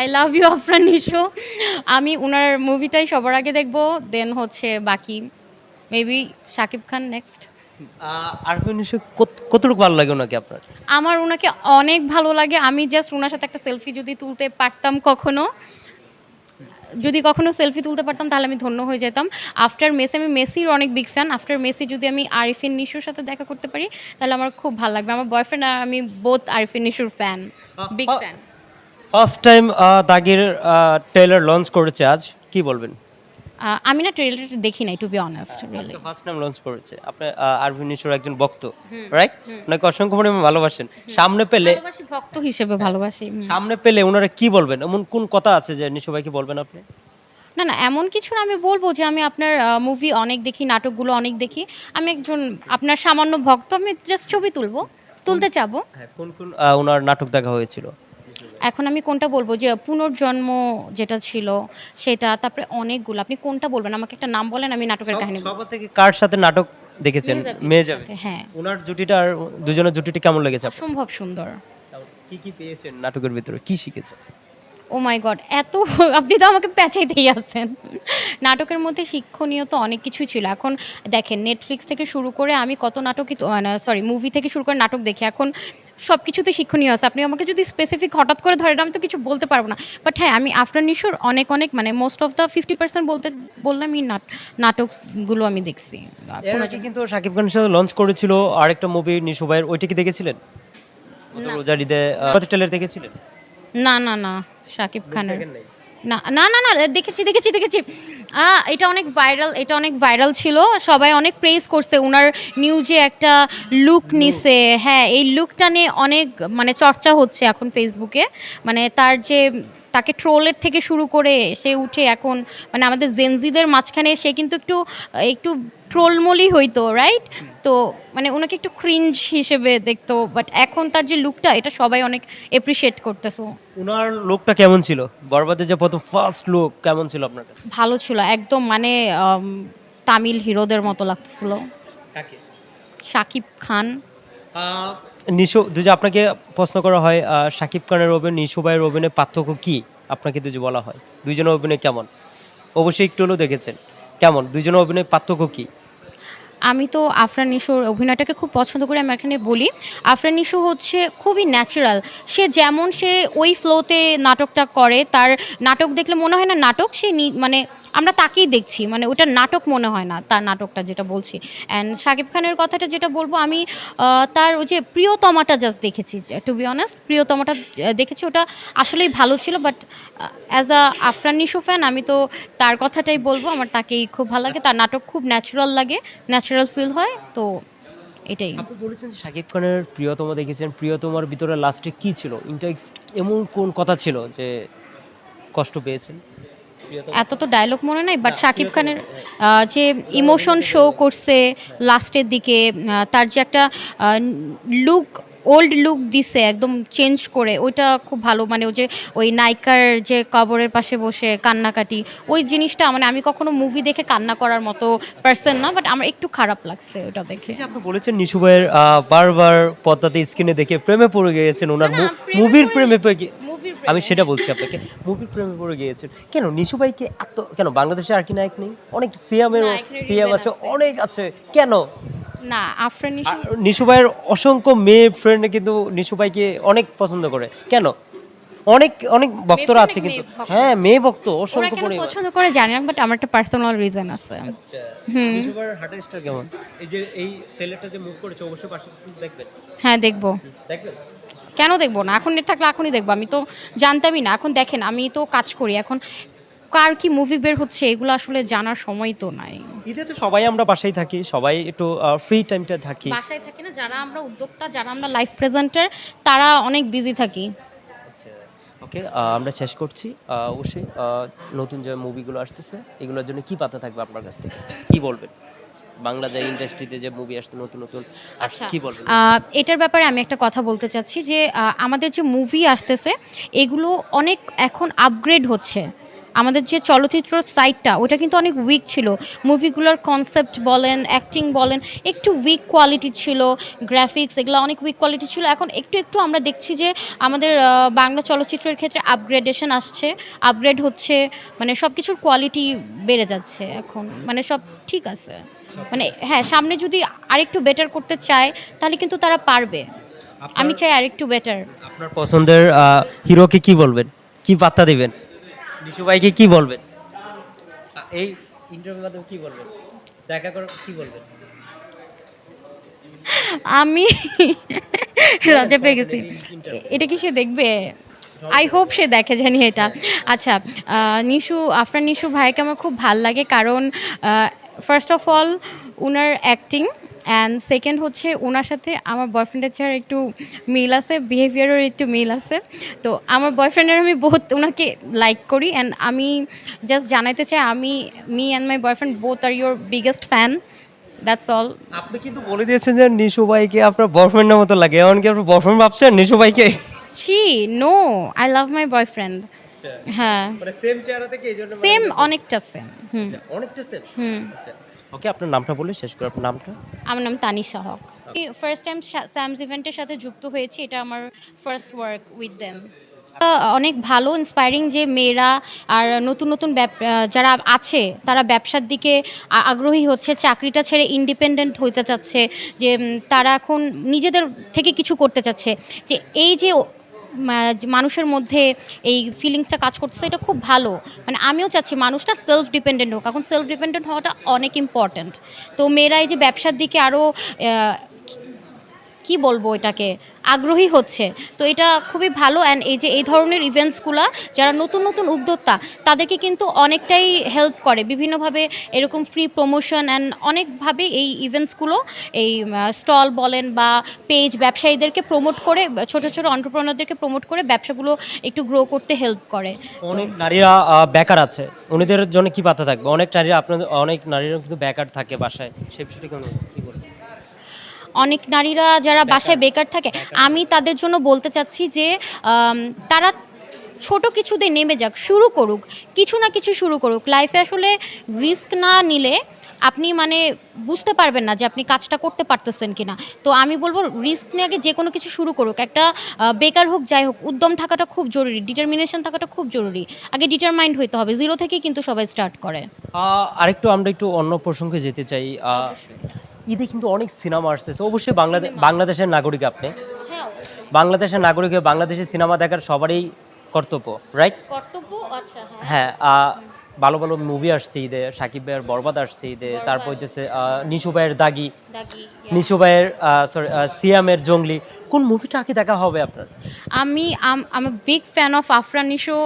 I love you Afran Nisho আমি ওনার মুভিটাই সবার আগে দেখব দেন হচ্ছে বাকি। মেবি শাকিব খান নেক্সট আরফিন নিশো কতটুকু ভালো লাগে ওনাকে আপনার? আমার ওনাকে অনেক ভালো লাগে। আমি জাস্ট ওনার সাথে একটা সেলফি যদি তুলতে পারতাম কখনো যদি কখনো সেলফি তুলতে পারতাম তাহলে আমি ধন্য হয়ে যেতাম। আফটার মেসি আমি মেসির অনেক বিগ ফ্যান আফটার মেসি যদি আমি আরিফিন নিশুর সাথে দেখা করতে পারি তাহলে আমার খুব ভালো লাগবে। আমার বয়ফ্রেন্ড আর আমি both Arifin নিশুর fan big fan first time দাগের ট্রেলার লঞ্চ করেছে আজ কি বলবেন? আমি না ট্রেলারটা দেখি নাই to be honest really first time launch করেছে। আপনি আরফিন নিশোর একজন ভক্ত রাইট ওনাকে অসংখ্য পরিমাণে ভালোবাসেন। সামনে পেলে ভালোবাসি ভক্ত হিসেবে ভালোবাসি সামনে পেলে ওনারা কি বলবেন? এমন কোন কথা আছে যে নিশো ভাইকে বলবেন আপনি? না না এমন কিছু না আমি বলব যে আমি আপনার মুভি অনেক দেখি নাটকগুলো অনেক দেখি। আমি একজন আপনার সামান্য ভক্ত আমি জাস্ট ছবি তুলবো তুলতে চাবো। হ্যাঁ কোন কোন ওনার নাটক দেখা হয়েছিল? এখন আমি কোনটা বলব? যে পুনর্জন্ম যেটা ছিল সেটা তারপরে অনেকগুলো। আপনি কোনটা বলবেন? আমাকে একটা নাম বলেন আমি নাটকের কাহিনী সবার থেকে কার সাথে নাটক দেখেছেন? মেয়ে যাবে। হ্যাঁ। ওনার জুটিটা আর দুজনের জুটিটা কেমন লেগেছে সম্ভব সুন্দর। কি কি পেয়েছেন নাটকের ভিতরে? কি শিখেছেন? ও মাই গড এত আপনি তো আমাকে প্যাচাইতেই আছেন। নাটকের মধ্যে শিক্ষণীয় তো অনেক কিছুই ছিল। এখন দেখেন নেটফ্লিক্স থেকে শুরু করে আমি কত নাটকই সরি মুভি থেকে শুরু করে নাটক দেখি। এখন সব কিছুতে শিক্ষণীয় আছে। আপনি আমাকে যদি স্পেসিফিক হঠাৎ করে ধরেন আমি তো কিছু বলতে পারব না। বাট হ্যাঁ আমি আফটার নিশোর অনেক অনেক মানে most of the fifty percent বলতে বললাম এই নাটকগুলো আমি দেখছি। কিন্তু শাকিব খানের সাথে লঞ্চ করেছিল আরেকটা মুভি নিশো ভাইয়ের ওইটা কি দেখেছিলেন? রোজারিদে দেখেছিলেন? না না না শাকিব খানের। না না না না দেখেছি দেখেছি দেখেছি। এটা অনেক ভাইরাল এটা অনেক ভাইরাল ছিল। সবাই অনেক প্রেস করছে। ওনার নিউজে একটা লুক নিছে। হ্যাঁ এই লুকটা নিয়ে অনেক মানে চর্চা হচ্ছে এখন ফেসবুকে মানে তার যে তাকে ট্রোলের থেকে শুরু করে সে উঠে এখন মানে আমাদের জেনজিদের মাঝখানে সে কিন্তু একটু একটু ট্রোলমলি হইতো রাইট তো মানে ওনাকে একটু ক্রিঞ্জ হিসেবে দেখতো বাট এখন তার যে লুকটা এটা সবাই অনেক এপ্রিসিয়েট করতেছে। ওনার লুকটা কেমন ছিল? বরবাদে যে প্রথম ফার্স্ট লুক কেমন ছিল আপনার কাছে? ভালো ছিল একদম মানে তামিল হিরোদের মতো লাগছিল কাকে? শাকিব খান। নিশো, যদি আপনাকে প্রশ্ন করা হয় সাকিব শাকিব খানের অভিনয়, নিশো ভাইয়ের অভিনয় পার্থক্য কি? আপনাকে যদি বলা হয়। দুইজনের অভিনয় কেমন? অবশ্যই একটু হলেও দেখেছেন। কেমন? দুইজনের অভিনয় পার্থক্য কি? আমি তো আফরান নিশোর অভিনয়টাকে খুব পছন্দ করি, আমি এখানে বলি। আফরান নিশো হচ্ছে খুবই ন্যাচারাল সে যেমন সে ওই ফ্লোতে নাটকটা করে, তার নাটক দেখলে মনে হয় না নাটক, সে মানে আমরা তাকেই দেখছি মানে ওটা নাটক মনে হয় না, তার নাটকটা যেটা বলছি। অ্যান্ড শাকিব খানের কথাটা যেটা বলব, আমি তার ওই যে প্রিয়তমাটা জাস্ট দেখেছি টু বি অনেস্ট প্রিয়তমাটা দেখেছি, ওটা আসলেই ভালো ছিল but as a Afran Nisho fan আমি তো তার কথাটাই বলব, আমার তাকেই খুব ভালো লাগে, তার নাটক খুব ন্যাচারাল লাগে ন্যাচারাল ফিল হয় তো এটাই। আপনি বলেছেন যে শাকিব খানের প্রিয়তম দেখেছেন। প্রিয়তমার ভিতরে লাস্টে কি ছিল? ইন্টারেস্ট এমন কোন কথা ছিল যে কষ্ট পেয়েছেন? এত তো ডায়লগ মনে নাই বাট সাকিব শাকিব খানের হ্যাঁ। যে ইমোশন শো করছে লাস্টের দিকে তার যে একটা লুক ওল্ড লুক দিছে একদম চেঞ্জ করে। ওইটা খুব ভালো মানে ওই যে ওই নায়িকার যে কবরের পাশে বসে কান্নাকাটি ওই জিনিসটা মানে আমি কখনো মুভি দেখে কান্না করার মতো পার্সন না বাট আমার একটু খারাপ লাগছে ওটা দেখে। আপনি বলেছেন নিশু ভাইয়ের বারবার পদ্মাতে স্ক্রিনে দেখে প্রেমে পড়ে গিয়েছেন ওনার মুভির প্রেমে পড়ে গিয়ে- মুভির আমি সেটা বলছি আপনাকে মুভির প্রেমে পড়ে গিয়েছেন। কেন নিশু ভাইকে এত কেন বাংলাদেশে আর কি নায়ক নেই? অনেক সিয়ামের সিয়াম আছে। অনেক আছে। কেন? না আফরান নিশো নিশু ভাইয়ের অসংখ্য মেয়ে ফ্রেন্ড কিন্তু নিশু ভাইকে অনেক পছন্দ করে। কেন? অনেক অনেক ভক্তরা আছে কিন্তু। হ্যাঁ মেয়ে ভক্ত অসংখ্য পরিমাণ পছন্দ করে জানি না বাট আমার একটা পার্সোনাল রিজন আছে। আচ্ছা হুম। নিশু ভাইয়ের হার্ট স্টার কেমন? এই যে এই ট্রেলারটা যে মুভ করেছে অবশ্যই পাশে দেখবেন। হ্যাঁ দেখব। দেখবেন? কেন দেখব না? এখন নেট থাকলে এখনই দেখব। আমি তো জানতামই না এখন দেখেন আমি তো কাজ করি। এখন কার কি মুভি বের হচ্ছে এগুলো আসলে জানার সময় তো নাই। ঈদে তো সবাই আমরা বাসায় থাকি সবাই একটু ফ্রি টাইমটা থাকি। বাসায় থাকি না যারা আমরা উদ্যোক্তা যারা আমরা লাইফ প্রেজেন্টার তারা অনেক বিজি থাকি। ওকে আমরা শেষ করছি। অবশ্যই নতুন যে মুভিগুলো আসতেছে এগুলোর জন্য কি পাতা থাকবে আপনার কাছ থেকে? কি বলবেন? বাংলা যে ইন্ডাস্ট্রিতে যে মুভি আসছে নতুন নতুন আচ্ছা। কি বলবেন? এটার ব্যাপারে আমি একটা কথা বলতে চাচ্ছি যে আমাদের যে মুভি আসতেছে এগুলো অনেক এখন আপগ্রেড হচ্ছে। আমাদের যে চলচ্চিত্র সাইটটা ওটা কিন্তু অনেক উইক ছিল। মুভিগুলোর কনসেপ্ট বলেন অ্যাক্টিং বলেন একটু উইক কোয়ালিটি ছিল গ্রাফিক্স এগুলো অনেক উইক কোয়ালিটি ছিল। এখন একটু একটু আমরা দেখছি যে আমাদের বাংলা চলচ্চিত্রের ক্ষেত্রে আপগ্রেডেশন আসছে। আপগ্রেড হচ্ছে মানে সব কিছুর কোয়ালিটি বেড়ে যাচ্ছে এখন। মানে সব ঠিক আছে। মানে হ্যাঁ সামনে যদি আরেকটু বেটার করতে চায় তাহলে কিন্তু তারা পারবে। আমি চাই আরেকটু বেটার আপনার পছন্দের হিরোকে কি বলবেন? কি বার্তা দিবেন? নিশু ভাইকে কি বলবেন? এই ইন্টারভিউ মাধ্যমে কি বলবেন? দেখা করে কি বলবেন? আমি লজ্জা পেয়ে গেছি। এটা কি সে দেখবে? আই হোপ সে দেখে জানি এটা। আচ্ছা নিশু আফরান নিশু ভাইকে আমার খুব ভালো লাগে কারণ ফার্স্ট অফ অল উনার অ্যাক্টিং অ্যান্ড সেকেন্ড হচ্ছে ওনার সাথে আমার বয়ফ্রেন্ডের চেহারা একটু মিল আছে বিহেভিয়ারের একটু মিল আছে। তো আমার বয়ফ্রেন্ডের আমি বহুত ওনাকে লাইক করি অ্যান্ড আমি জাস্ট জানাইতে চাই আমি me and my boyfriend both are your biggest fan that's all আপনি কিন্তু বলে দিয়েছেন যে নিশু ভাইকে আপনার বয়ফ্রেন্ডের মতো লাগে এমনকি আপনার বয়ফ্রেন্ড ভাবছেন নিশু ভাইকে। ছি no I love my boyfriend হ্যাঁ। মানে সেম চেহারা থেকে এই জন্য সেম অনেকটা সেম হুম। অনেকটা সেম হুম। ওকে, আপনার নামটা বলে শেষ করে আপনার নামটা। আমার নাম তানিশা হক। ফার্স্ট টাইম স্যামস ইভেন্টের সাথে যুক্ত হয়েছি, এটা আমার ফার্স্ট ওয়ার্ক উইথ দেম অনেক ভালো ইন্সপায়ারিং যে মেয়েরা আর নতুন নতুন যারা আছে, তারা ব্যবসার দিকে আগ্রহী হচ্ছে, চাকরিটা ছেড়ে ইন্ডিপেন্ডেন্ট হইতে চাচ্ছে, যে তারা এখন নিজেদের থেকে কিছু করতে চাচ্ছে। যে, এই যে মানুষের মধ্যে এই ফিলিংসটা কাজ করতেছে, এটা খুব ভালো। মানে আমিও চাচ্ছি মানুষটা সেলফ ডিপেন্ডেন্ট হোক। এখন সেলফ ডিপেন্ডেন্ট হওয়াটা অনেক ইম্পর্ট্যান্ট তো মেয়েরা এই যে ব্যবসার দিকে আরও কি বলব এটাকে? আগ্রহী হচ্ছে। তো এটা খুবই ভালো অ্যান্ড এই যে এই ধরনের ইভেন্টসগুলো যারা নতুন নতুন উদ্যোক্তা, তাদেরকে কিন্তু অনেকটাই হেল্প করে। বিভিন্নভাবে এরকম ফ্রি প্রমোশন অ্যান্ড অনেকভাবে এই ইভেন্টসগুলো এই স্টল বলেন বা পেজ ব্যবসায়ীদেরকে প্রমোট করে, ছোট ছোট অন্টারপ্রনারদেরকে প্রমোট করে ব্যবসাগুলো একটু গ্রো করতে হেল্প করে। অনেক নারীরা বেকার আছে। উনিদের জন্য কি পাতা থাকবে? অনেক নারীরা আপনাদের, অনেক নারীরা কিন্তু বেকার থাকে বাসায়। সেই বিষয়টি অনেক নারীরা যারা বাসায় বেকার থাকে আমি তাদের জন্য বলতে চাচ্ছি যে তারা ছোট কিছুতে নেমে যাক শুরু করুক কিছু না কিছু শুরু করুক। লাইফে আসলে রিস্ক না নিলে আপনি মানে বুঝতে পারবেন না যে আপনি কাজটা করতে পারতেছেন কিনা। তো আমি বলব রিস্ক নিয়ে আগে যে কোনো কিছু শুরু করুক। একটা বেকার হোক যাই হোক উদ্যম থাকাটা খুব জরুরি ডিটারমিনেশন থাকাটা খুব জরুরি। আগে ডিটারমাইন্ড হইতে হবে জিরো থেকেই কিন্তু সবাই স্টার্ট করে। আরেকটু আমরা একটু অন্য প্রসঙ্গে যেতে চাই। ঈদে কিন্তু অনেক সিনেমা আসতেছে। অবশ্যই বাংলাদেশ বাংলাদেশের নাগরিক আপনি। হ্যাঁ বাংলাদেশের নাগরিক হয়ে বাংলাদেশের সিনেমা দেখার সবারই কর্তব্য রাইট কর্তব্য? আচ্ছা হ্যাঁ। হ্যাঁ ভালো ভালো মুভি আসছে ঈদে সাকিব ভাইয়ের বরবাদ আসছে ঈদে তারপর হইতেছে নিশু ভাইয়ের দাগি। দাগি নিশু ভাইয়ের সরি সিয়ামের জঙ্গলি। কোন মুভিটা আগে দেখা হবে আপনার? আমি am big fan of Afran Nisho